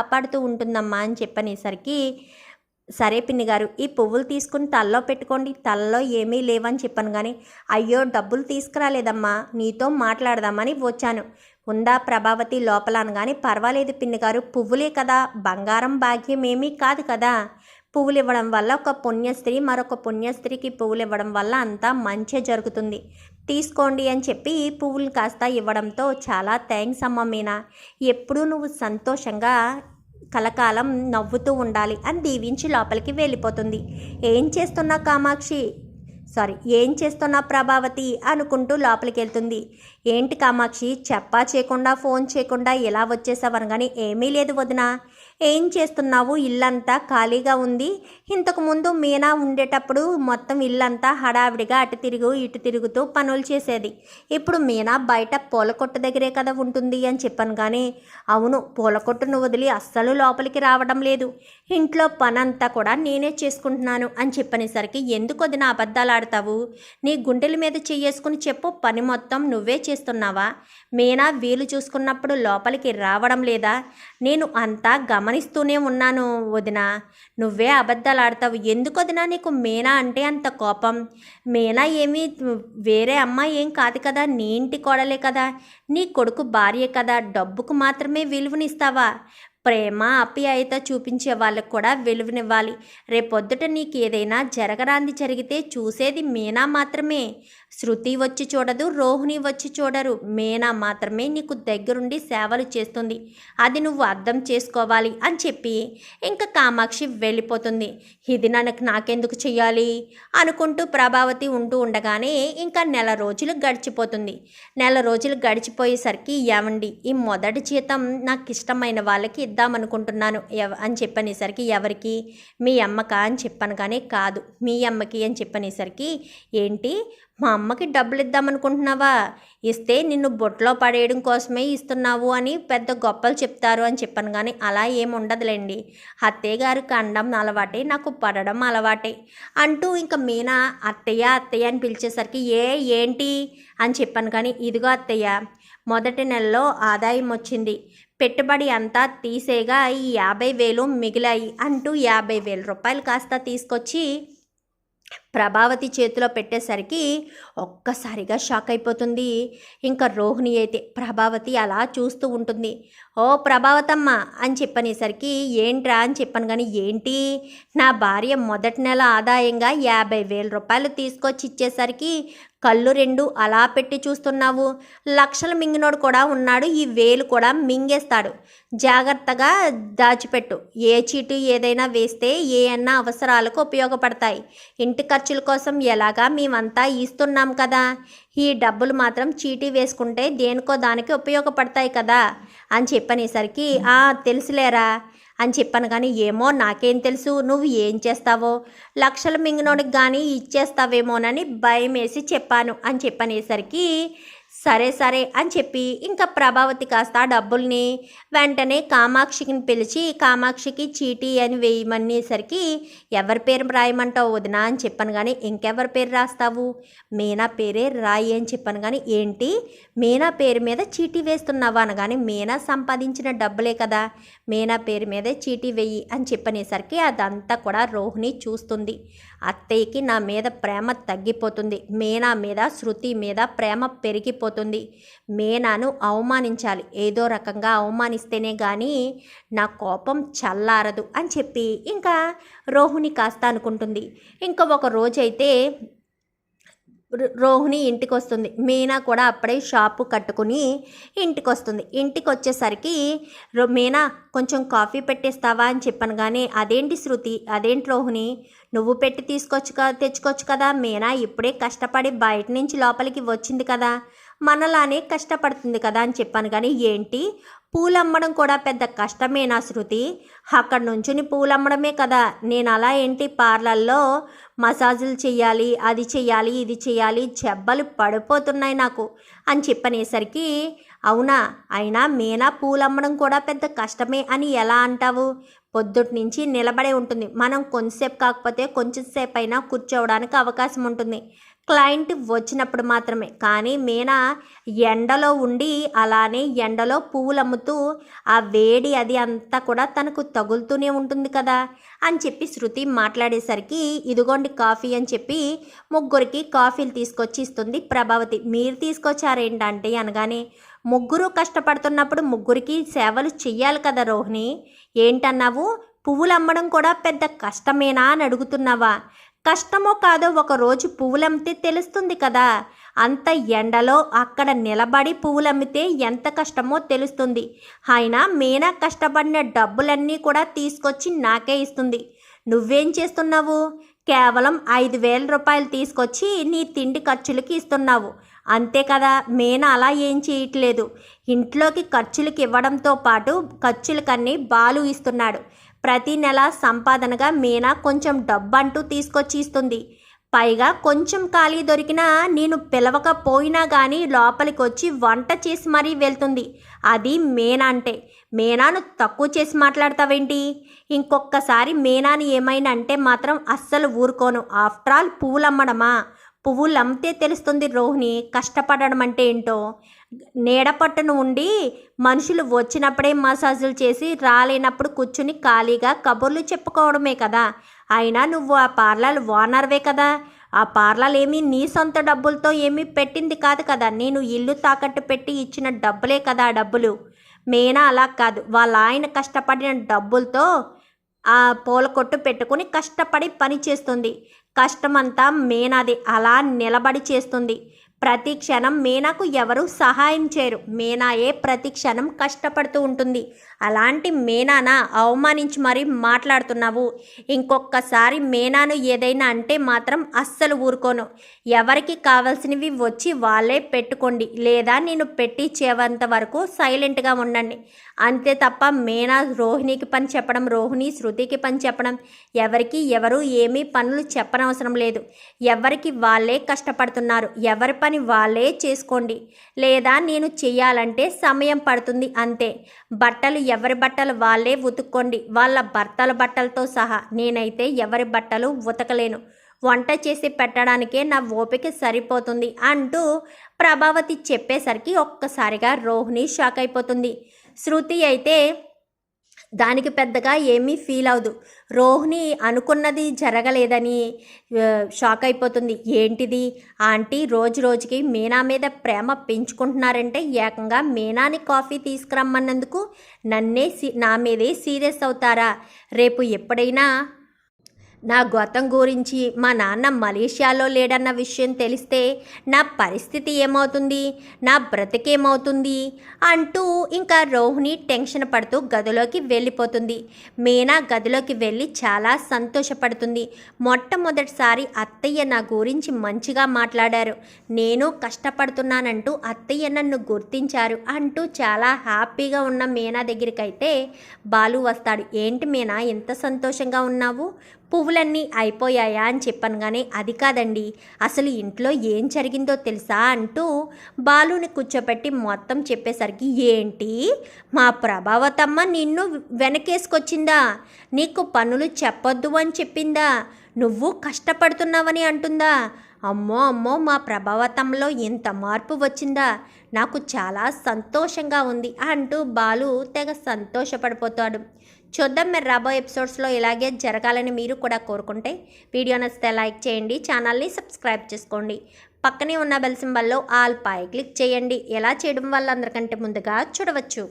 కాపాడుతూ ఉంటుందమ్మా అని చెప్పనేసరికి సరే పిన్ని గారు ఈ పువ్వులు తీసుకుని తలలో పెట్టుకోండి తలలో ఏమీ లేవని చెప్పాను కానీ అయ్యో డబ్బులు తీసుకురాలేదమ్మా నీతో మాట్లాడదామని వచ్చాను. ఉందా ప్రభావతి లోపల అనగానే పర్వాలేదు పిన్ని గారు పువ్వులే కదా బంగారం భాగ్యం ఏమీ కాదు కదా. పువ్వులు ఇవ్వడం వల్ల ఒక పుణ్యస్త్రీ మరొక పుణ్యస్త్రీకి పువ్వులు ఇవ్వడం వల్ల అంతా మంచి జరుగుతుంది. తీసుకోండి అని చెప్పి ఈ పువ్వులు కాస్త ఇవ్వడంతో చాలా థ్యాంక్స్ అమ్మ మీనా. ఎప్పుడూ నువ్వు సంతోషంగా కలకాలం నవ్వుతూ ఉండాలి అని దీవించి లోపలికి వెళ్ళిపోతుంది. ఏం చేస్తున్నా కామాక్షి? సారీ ఏం చేస్తున్నా ప్రభావతి అనుకుంటూ లోపలికి వెళ్తుంది. ఏంటి కామాక్షి? చెప్పా చేయకుండా ఫోన్ చేయకుండా ఎలా వచ్చేసావని కానీ ఏమీ లేదు వదినా. ఏం చేస్తున్నావు? ఇల్లంతా ఖాళీగా ఉంది. ఇంతకు ముందు మీనా ఉండేటప్పుడు మొత్తం ఇల్లంతా హడావిడిగా అటు తిరుగు ఇటు తిరుగుతూ పనులు చేసేది. ఇప్పుడు మీనా బయట పూల కొట్టు దగ్గరే కదా ఉంటుంది అని చెప్పాను కానీ అవును పూల కొట్టును వదిలి అస్సలు లోపలికి రావడం లేదు. ఇంట్లో పనంతా కూడా నేనే చేసుకుంటున్నాను అని చెప్పనేసరికి ఎందుకు వదిన అబద్ధాలు ఆడతావు? నీ గుండెల మీద చెయ్యేసుకుని చెప్పు పని మొత్తం నువ్వే చేస్తున్నావా? మీనా వీలు చూసుకున్నప్పుడు లోపలికి రావడం లేదా? నేను అంతా గమనిస్తూనే ఉన్నాను వదిన. నువ్వే అబద్ధాలు ఆడతావు ఎందుకు వదిన నీకు మీనా అంటే అంత కోపం? మీనా ఏమీ? వేరే అమ్మాయి ఏం కాదు కదా. నీ ఇంటి కోడలే కదా. నీ కొడుకు భార్య కదా. డబ్బుకు మాత్రమే విలువనిస్తావా? ప్రేమ అప్యాయత చూపించే వాళ్ళకు కూడా విలువనివ్వాలి. రేపొద్దుట నీకు ఏదైనా జరగరాంది జరిగితే చూసేది మీనా మాత్రమే. శృతి వచ్చి చూడదు రోహిణి వచ్చి చూడరు. మేనా మాత్రమే నీకు దగ్గరుండి సేవలు చేస్తుంది. అది నువ్వు అర్థం చేసుకోవాలి అని చెప్పి ఇంకా కామాక్షి వెళ్ళిపోతుంది. ఇది నాకు నాకెందుకు చెయ్యాలి? అనుకుంటూ ప్రభావతి ఉంటూ ఉండగానే ఇంకా నెల రోజులు గడిచిపోతుంది. నెల రోజులు గడిచిపోయేసరికి ఏమండి ఈ మొదటి జీతం నాకు ఇష్టమైన వాళ్ళకి ఇద్దామనుకుంటున్నాను ఎవ అని చెప్పనేసరికి ఎవరికి? మీ అమ్మక అని చెప్పాను కానీ కాదు. మీ అమ్మకి అని చెప్పనేసరికి ఏంటి? మా అమ్మకి డబ్బులు ఇద్దామనుకుంటున్నావా ఇస్తే నిన్ను బొట్లో పడేయడం కోసమే ఇస్తున్నావు అని పెద్ద గొప్పలు చెప్తారు అని చెప్పాను కానీ అలా ఏమి ఉండదులేండి. అత్తయ్య గారికి అండం అలవాటే నాకు పడడం అలవాటే. అంటూ ఇంకా మీనా అత్తయ్య అత్తయ్య అని పిలిచేసరికి ఏ ఏంటి? అని చెప్పాను కానీ ఇదిగో అత్తయ్య మొదటి నెలలో ఆదాయం వచ్చింది. పెట్టుబడి అంతా తీసేగా ఈ యాభై వేలు మిగిలాయి అంటూ యాభై వేల రూపాయలు కాస్త తీసుకొచ్చి ప్రభావతి చేతిలో పెట్టేసరికి ఒక్కసారిగా షాక్ అయిపోతుంది. ఇంకా రోహిణి అయితే ప్రభావతి అలా చూస్తూ ఉంటుంది. ఓ ప్రభావతమ్మ అని చెప్పనేసరికి ఏంట్రా అని చెప్పాను కానీ ఏంటి? నా భార్య మొదటి నెల ఆదాయంగా యాభై వేల రూపాయలు తీసుకొచ్చి ఇచ్చేసరికి కళ్ళు రెండు అలా పెట్టి చూస్తున్నావు. లక్షలు మింగినోడు కూడా ఉన్నాడు. ఈ వేలు కూడా మింగేస్తాడు. జాగ్రత్తగా దాచిపెట్టు. ఏ చీటు ఏదైనా వేస్తే ఏ అన్న అవసరాలకు ఉపయోగపడతాయి. ఇంటి ఖర్చుల కోసం ఎలాగా మేమంతా ఇస్తున్నాం కదా? ఈ డబ్బులు మాత్రం చీటీ వేసుకుంటే దేనికో దానికి ఉపయోగపడతాయి కదా? అని చెప్పనేసరికి ఆ తెలుసులేరా? అని చెప్పాను కానీ ఏమో నాకేం తెలుసు నువ్వు ఏం చేస్తావో? లక్షల మింగినోడికి కానీ ఇచ్చేస్తావేమోనని భయం వేసి చెప్పాను అని చెప్పనేసరికి సరే సరే అని చెప్పి ఇంకా ప్రభావతి కాస్త ఆ డబ్బుల్ని వెంటనే కామాక్షికి పిలిచి కామాక్షికి చీటీ అని వేయమనేసరికి ఎవరి పేరు రాయమంటావు వదినా? అని చెప్పాను కానీ ఇంకెవరి పేరు రాస్తావు? మీనా పేరే రాయి అని చెప్పాను కానీ ఏంటి? మీనా పేరు మీద చీటీ వేస్తున్నావా? అనగానే మీనా సంపాదించిన డబ్బులే కదా మీనా పేరు మీదే చీటీ వెయ్యి అని చెప్పనేసరికి అదంతా కూడా రోహిణి చూస్తుంది. అత్తయ్యకి నా మీద ప్రేమ తగ్గిపోతుంది. మీనా మీద శృతి మీద ప్రేమ పెరిగిపోతుంది. మీనాను అవమానించాలి. ఏదో రకంగా అవమానిస్తేనే కానీ నా కోపం చల్లారదు అని చెప్పి ఇంకా రోహుని కాస్త అనుకుంటుంది. ఇంకా ఒక రోజైతే రోహిణి ఇంటికి వస్తుంది మీనా కూడా అప్పుడే షాపు కట్టుకుని ఇంటికి వస్తుంది ఇంటికి వచ్చేసరికి రో మీనా కొంచెం కాఫీ పెట్టేస్తావా అని చెప్పాను కానీ అదేంటి శృతి? అదేంటి రోహిణి? నువ్వు పెట్టి తీసుకొచ్చు తెచ్చుకోవచ్చు కదా? మీనా ఇప్పుడే కష్టపడి బయట నుంచి లోపలికి వచ్చింది కదా? మనలానే కష్టపడుతుంది కదా అని చెప్పాను. కానీ ఏంటి? పూలు అమ్మడం కూడా పెద్ద కష్టమేనా శృతి? అక్కడ నుంచుని పూలు అమ్మడమే కదా. నేను అలా ఏంటి? పార్లర్లో మసాజులు చేయాలి అది చేయాలి ఇది చేయాలి జబ్బలు పడిపోతున్నాయి నాకు అని చెప్పనేసరికి అవునా? అయినా మీనా పూలు అమ్మడం కూడా పెద్ద కష్టమే అని ఎలా అంటావు? పొద్దుటి నుంచి నిలబడే ఉంటుంది. మనం కొంతసేపు కాకపోతే కొంచెం సేపు అయినా కూర్చోవడానికి అవకాశం ఉంటుంది. క్లయింట్ వచ్చినప్పుడు మాత్రమే. కానీ మీనా ఎండలో ఉండి అలానే ఎండలో పువ్వులు అమ్ముతూ ఆ వేడి అది అంతా కూడా తనకు తగులుతూనే ఉంటుంది కదా అని చెప్పి శృతి మాట్లాడేసరికి ఇదిగోండి కాఫీ అని చెప్పి ముగ్గురికి కాఫీలు తీసుకొచ్చి ఇస్తుంది ప్రభావతి. మీరు తీసుకొచ్చారేంటంటే అనగానే ముగ్గురు కష్టపడుతున్నప్పుడు ముగ్గురికి సేవలు చెయ్యాలి కదా రోహిణి. ఏంటన్నావు? పువ్వులు అమ్మడం కూడా పెద్ద కష్టమేనా అని అడుగుతున్నావా? కష్టమో కాదో ఒక రోజు పువ్వులమ్మితే తెలుస్తుంది కదా. అంత ఎండలో అక్కడ నిలబడి పువ్వులమ్మితే ఎంత కష్టమో తెలుస్తుంది. అయినా మీనా కష్టపడిన డబ్బులన్నీ కూడా తీసుకొచ్చి నాకే ఇస్తుంది. నువ్వేం చేస్తున్నావు? కేవలం ఐదు వేల రూపాయలు తీసుకొచ్చి నీ తిండి ఖర్చులకి ఇస్తున్నావు. అంతే కదా మేనా అలా ఏం చేయట్లేదు. ఇంట్లోకి ఖర్చులకి ఇవ్వడంతో పాటు ఖర్చులకన్నీ బాలు ఇస్తున్నాడు. ప్రతి నెల సంపాదనగా మీనా కొంచెం డబ్బు అంటూ తీసుకొచ్చి ఇస్తుంది పైగా కొంచెం ఖాళీ దొరికినా నేను పిలవకపోయినా కానీ లోపలికి వచ్చి వంట చేసి మరీ వెళ్తుంది. అది మీనా అంటే. మీనాను తక్కువ చేసి మాట్లాడతావేంటి? ఇంకొకసారి మీనాని ఏమైనా అంటే మాత్రం అస్సలు ఊరుకోను. ఆఫ్టర్ ఆల్ పువ్వులు అమ్మడమా పువ్వులు అమ్మితే తెలుస్తుంది రోహిణి కష్టపడడం అంటే ఏంటో? నీడపట్టును ఉండి మనుషులు వచ్చినప్పుడే మసాజులు చేసి రాలేనప్పుడు కూర్చుని ఖాళీగా కబుర్లు చెప్పుకోవడమే కదా. అయినా నువ్వు ఆ పార్లర్ ఓనర్వే కదా. ఆ పార్లర్ ఏమీ నీ సొంత డబ్బులతో ఏమీ పెట్టింది కాదు కదా. నేను ఇల్లు తాకట్టు పెట్టి ఇచ్చిన డబ్బులే కదా ఆ డబ్బులు. మేనా అలా కాదు. వాళ్ళ ఆయన కష్టపడిన డబ్బులతో ఆ పూల కొట్టు పెట్టుకుని కష్టపడి పని చేస్తుంది. కష్టమంతా మేనాది. అలా నిలబడి చేస్తుంది. ప్రతి క్షణం మీనాకు ఎవరు సహాయం చేయరు. మీనాయే ప్రతి క్షణం కష్టపడుతూ ఉంటుంది. అలాంటి మీనాన అవమానించి మరీ మాట్లాడుతున్నావు? ఇంకొకసారి మీనాను ఏదైనా అంటే మాత్రం అస్సలు ఊరుకోను. ఎవరికి కావాల్సినవి వచ్చి వాళ్ళే పెట్టుకోండి. లేదా నేను పెట్టి చేవంత వరకు సైలెంట్గా ఉండండి. అంతే తప్ప మీనా రోహిణికి పని చెప్పడం రోహిణి శృతికి పని చెప్పడం ఎవరికి ఎవరు ఏమీ పనులు చెప్పనవసరం లేదు. ఎవరికి వాళ్ళే కష్టపడుతున్నారు. ఎవరి పని వాళ్ళే చేసుకోండి. లేదా నేను చేయాలంటే సమయం పడుతుంది అంతే. బట్టలు ఎవరి బట్టలు వాళ్ళే ఉతుక్కోండి. వాళ్ళ భర్తల బట్టలతో సహా నేనైతే ఎవరి బట్టలు ఉతకలేను. వంట చేసి పెట్టడానికే నా ఓపిక సరిపోతుంది అంటూ ప్రభావతి చెప్పేసరికి ఒక్కసారిగా రోహిణి షాక్ అయిపోతుంది. శృతి అయితే దానికి పెద్దగా ఏమీ ఫీల్ అవ్వదు. రోహిణి అనుకున్నది జరగలేదని షాక్ అయిపోతుంది. ఏంటిది? ఆంటీ రోజు రోజుకి మీనా మీద ప్రేమ పెంచుకుంటున్నారంటే ఏకంగా మీనాని కాఫీ తీసుకురమ్మన్నందుకు నన్నే సి నా మీదే సీరియస్ అవుతారా? రేపు ఎప్పుడైనా నా గతం గురించి మా నాన్న మలేషియాలో లేడన్న విషయం తెలిస్తే నా పరిస్థితి ఏమవుతుంది? నా బ్రతికేమవుతుంది? అంటూ ఇంకా రోహిణి టెన్షన్ పడుతూ గదిలోకి వెళ్ళిపోతుంది. మీనా గదిలోకి వెళ్ళి చాలా సంతోషపడుతుంది. మొట్టమొదటిసారి అత్తయ్య నా గురించి మంచిగా మాట్లాడారు. నేను కష్టపడుతున్నానంటూ అత్తయ్య నన్ను గుర్తించారు అంటూ చాలా హ్యాపీగా ఉన్న మీనా దగ్గరికైతే బాలు వస్తాడు. ఏంటి మీనా ఎంత సంతోషంగా ఉన్నావు? పువ్వులన్నీ అయిపోయాయా అని చెప్పాను కానీ అది కాదండి. అసలు ఇంట్లో ఏం జరిగిందో తెలుసా అంటూ బాలుని కూర్చోపెట్టి మొత్తం చెప్పేసరికి ఏంటి? మా ప్రభావతమ్మ నిన్ను వెనకేసుకొచ్చిందా? నీకు పనులు చెప్పొద్దు అని చెప్పిందా? నువ్వు కష్టపడుతున్నావని అంటుందా? అమ్మో అమ్మో మా ప్రభావతంలో ఇంత మార్పు వచ్చిందా? నాకు చాలా సంతోషంగా ఉంది అంటూ బాలు తెగ సంతోషపడిపోతాడు. చూద్దాం మీరు రాబోయే ఎపిసోడ్స్లో ఇలాగే జరగాలని మీరు కూడా కోరుకుంటే వీడియో నచ్చితే లైక్ చేయండి ఛానల్ని సబ్స్క్రైబ్ చేసుకోండి. పక్కనే ఉన్న బెల్ సింబల్లో ఆల్ పై క్లిక్ చేయండి. ఎలా చేయడం వల్ల అందరికంటే ముందుగా చూడవచ్చు.